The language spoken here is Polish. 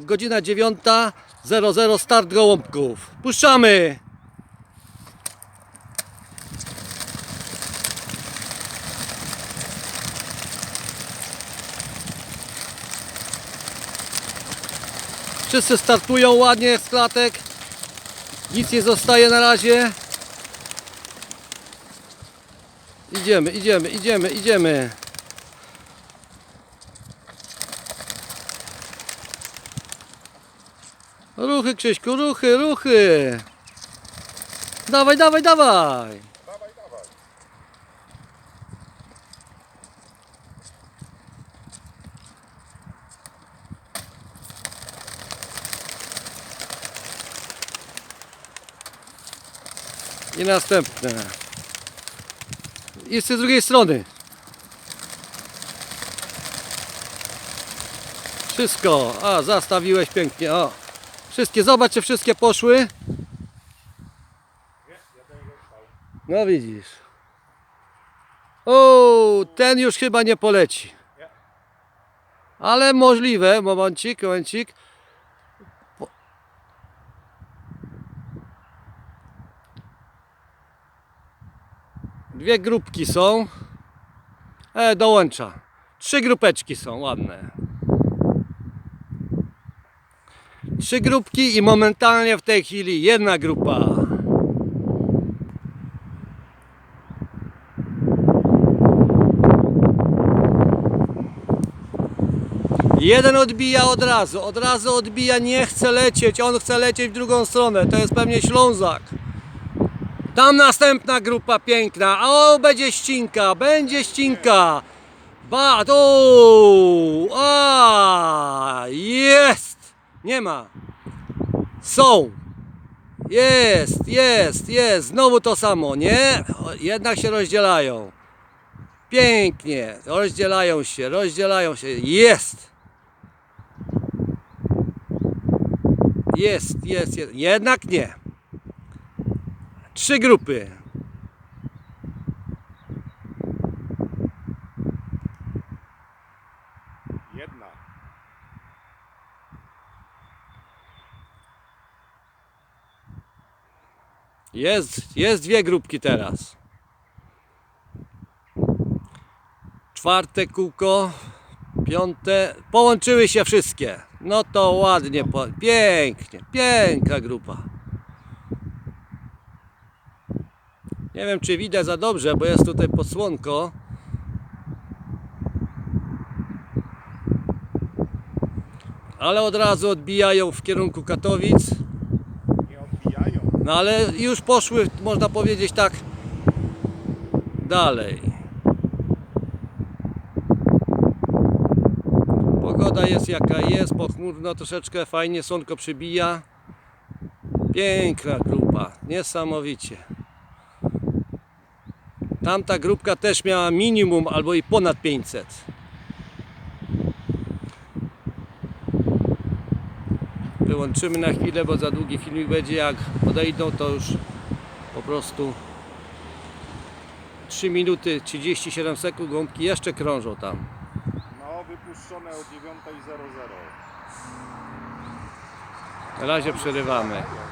Godzina 9.00 start gołąbków. Puszczamy! Wszyscy startują ładnie z klatek. Nic nie zostaje na razie. Idziemy, idziemy, idziemy, idziemy. Ruchy, Krzyśku, ruchy, ruchy. Dawaj, dawaj, dawaj. I następne. I z tej drugiej strony. Wszystko. A, zastawiłeś pięknie. O. Wszystkie, zobacz, czy wszystkie poszły. No widzisz. O, ten już chyba nie poleci. Ale możliwe, momencik, momencik. Dwie grupki są. E, dołącza. Trzy grupeczki są ładne. Trzy grupki i momentalnie w tej chwili jedna grupa. Jeden odbija od razu, od razu odbija, nie chce lecieć, on chce lecieć w drugą stronę, to jest pewnie Ślązak. Tam następna grupa piękna, o będzie ścinka, będzie ścinka. Ba, o, a, jest, nie ma. Są. Jest, jest, jest, znowu to samo, nie? Jednak się rozdzielają. Pięknie, rozdzielają się, rozdzielają się, jest. Jest, jest, jest. Jednak nie. Trzy grupy. Jest, jest dwie grupki teraz. Czwarte kółko, piąte. Połączyły się wszystkie. No to ładnie, pięknie, piękna grupa. Nie wiem, czy widać za dobrze, bo jest tutaj posłonko. Ale od razu odbijają w kierunku Katowic. No ale już poszły, można powiedzieć tak, dalej. Pogoda jest jaka jest, pochmurno troszeczkę, fajnie słonko przybija. Piękna grupa, niesamowicie. Tamta grupka też miała minimum albo i ponad 500. Wyłączymy na chwilę, bo za długi filmik będzie. Jak odejdą, to już po prostu 3 minuty 37 sekund gąbki jeszcze krążą tam. No, wypuszczone o 9.00. Na razie przerywamy.